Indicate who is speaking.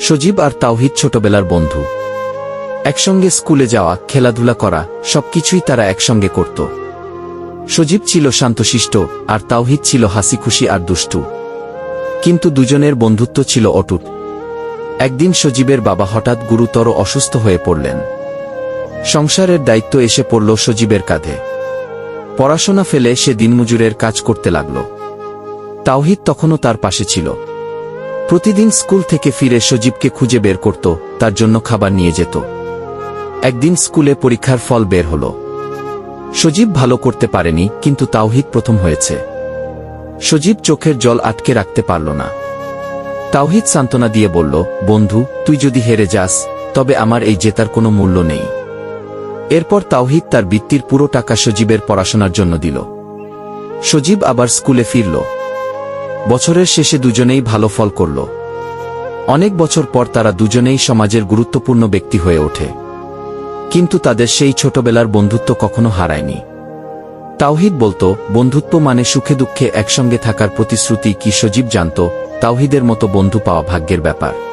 Speaker 1: সজীব আর তাওহিদ ছোটবেলার বন্ধু। একসঙ্গে স্কুলে যাওয়া, খেলাধুলা করা, সবকিছুই তারা একসঙ্গে করত। সজীব ছিল শান্তশিষ্ট, আর তাওহিদ ছিল হাসিখুশি আর দুষ্টু। কিন্তু দুজনের বন্ধুত্ব ছিল অটুট। একদিন সজীবের বাবা হঠাৎ গুরুতর অসুস্থ হয়ে পড়লেন। সংসারের দায়িত্ব এসে পড়ল সজীবের কাঁধে। পড়াশোনা ফেলে সে দিনমজুরের কাজ করতে লাগল। তাওহিদ তখনও তার পাশে ছিল। প্রতিদিন স্কুল থেকে ফিরে সজীবকে খুঁজে বের করত, তার জন্য খাবার নিয়ে যেত। একদিন স্কুলে পরীক্ষার ফল বের হল। সজীব ভালো করতে পারেনি, কিন্তু তাওহিদ প্রথম হয়েছে। সজীব চোখের জল আটকে রাখতে পারল না। তাওহিদ সান্ত্বনা দিয়ে বলল, বন্ধু, তুই যদি হেরে যাস, তবে আমার এই জেতার কোনো মূল্য নেই। এরপর তাওহিদ তার বৃত্তির পুরো টাকা সজীবের পড়াশোনার জন্য দিল। সজীব আবার স্কুলে ফিরল। বছরের শেষে দুজনেই ভালো ফল করল। অনেক বছর পর তারা দুজনেই সমাজের গুরুত্বপূর্ণ ব্যক্তি হয়ে ওঠে। কিন্তু তাদের সেই ছোটবেলার বন্ধুত্ব কখনো হারায়নি। তাওহিদ বলতো, বন্ধুত্ব মানে সুখে দুঃখে একসঙ্গে থাকার প্রতিশ্রুতি কি সজীব জানত, তাওহিদের মতো বন্ধু পাওয়া ভাগ্যের ব্যাপার।